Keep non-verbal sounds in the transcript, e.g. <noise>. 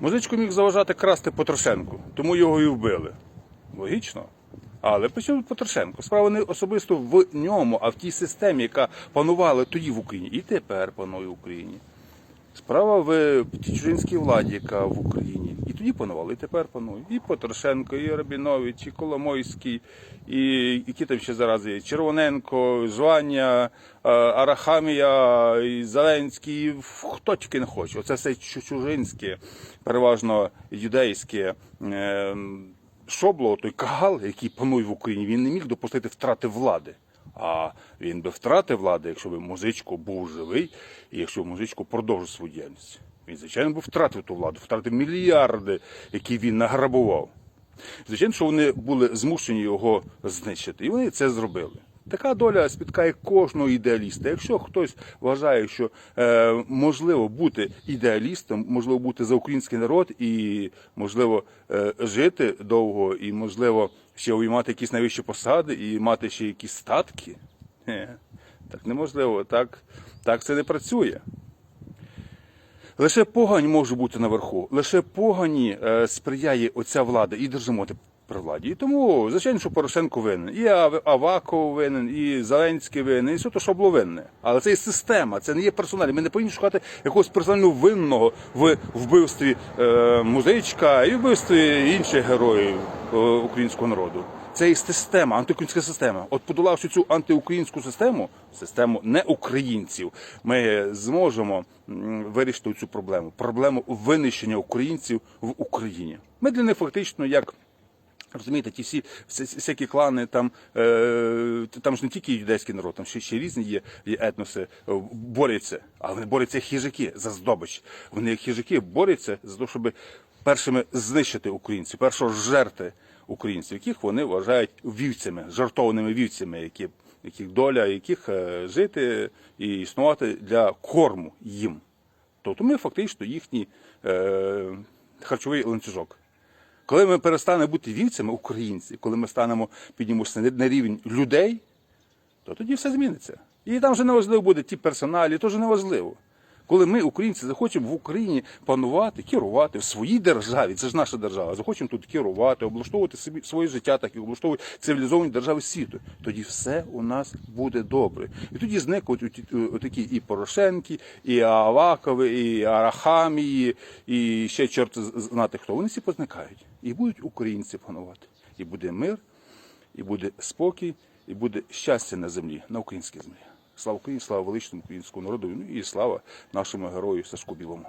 Музичку міг заважати красти Потрошенку, тому його і вбили. Логічно. Але при Потрошенко? Справа не особисто в ньому, а в тій системі, яка панувала тоді в Україні і тепер панує в Україні. Справа в тій чужинській владі, яка в Україні. І тоді панувала, і тепер панує. І Потрошенко, і Рабінович, і Коломойський, і які там ще зараз є. Червоненко, Жвання, е, Арахамія, і Зеленський, і хто тільки не хоче. Оце все чу- чужинське, переважно юдейське. е, Шобло, той кагал, який панує в Україні, він не міг допустити втрати влади. А він би втратив влади, якщо б музичко був живий, і якщо б музичко продовжив свою діяльність. Він, звичайно, би втратив ту владу, втратив мільярди, які він награбував. Звичайно, що вони були змушені його знищити, і вони це зробили. Така доля спіткає кожного ідеаліста. Якщо хтось вважає, що е, можливо бути ідеалістом, можливо бути за український народ і можливо е, жити довго, і можливо ще обіймати якісь найвищі посади і мати ще якісь статки, Хе, <laughs> так неможливо, так, так це не працює. Лише погань може бути наверху, лише погані е, сприяє оця влада і держимоти при владі. І тому, звичайно, що Порошенко винен. І Ав- Аваков винен, і Зеленський винен, і все то, що було винне. Але це є система, це не є персоналі. Ми не повинні шукати якогось персонального винного в вбивстві е, музичка і вбивстві інших героїв е, українського народу. Це і система, антиукраїнська система. От подолавши цю антиукраїнську систему, систему не українців, ми зможемо вирішити цю проблему. Проблему винищення українців в Україні. Ми для них фактично як. Розумієте, ті всі всякі клани, там, е, там ж не тільки юдейський народ, там ще, ще різні є, є етноси, е, борються, але вони борються хижаки за здобич. Вони як хижаки борються за те, щоб першими знищити українців, першого жерти українців, яких вони вважають вівцями, жартованими вівцями, які, яких доля яких е, жити і існувати для корму їм. Тобто ми фактично їхній е, харчовий ланцюжок. Коли ми перестанемо бути вівцями, українці, коли ми станемо піднімемося на на рівень людей, то тоді все зміниться. І там вже не важливо буде ті персоналі, то вже не важливо. Коли ми, українці, захочемо в Україні панувати, керувати в своїй державі, це ж наша держава, захочемо тут керувати, облаштовувати собі своє життя, так і облаштовувати цивілізовані держави світу, тоді все у нас буде добре. І тоді зникнуть отакі і Порошенки, і Авакови, і Арахамії, і ще чорт знати хто. Вони всі позникають. І будуть українці панувати. І буде мир, і буде спокій, і буде щастя на землі, на українській землі. Слава Україні, слава величному українському народу, ну і слава нашому герою Сашку Білому.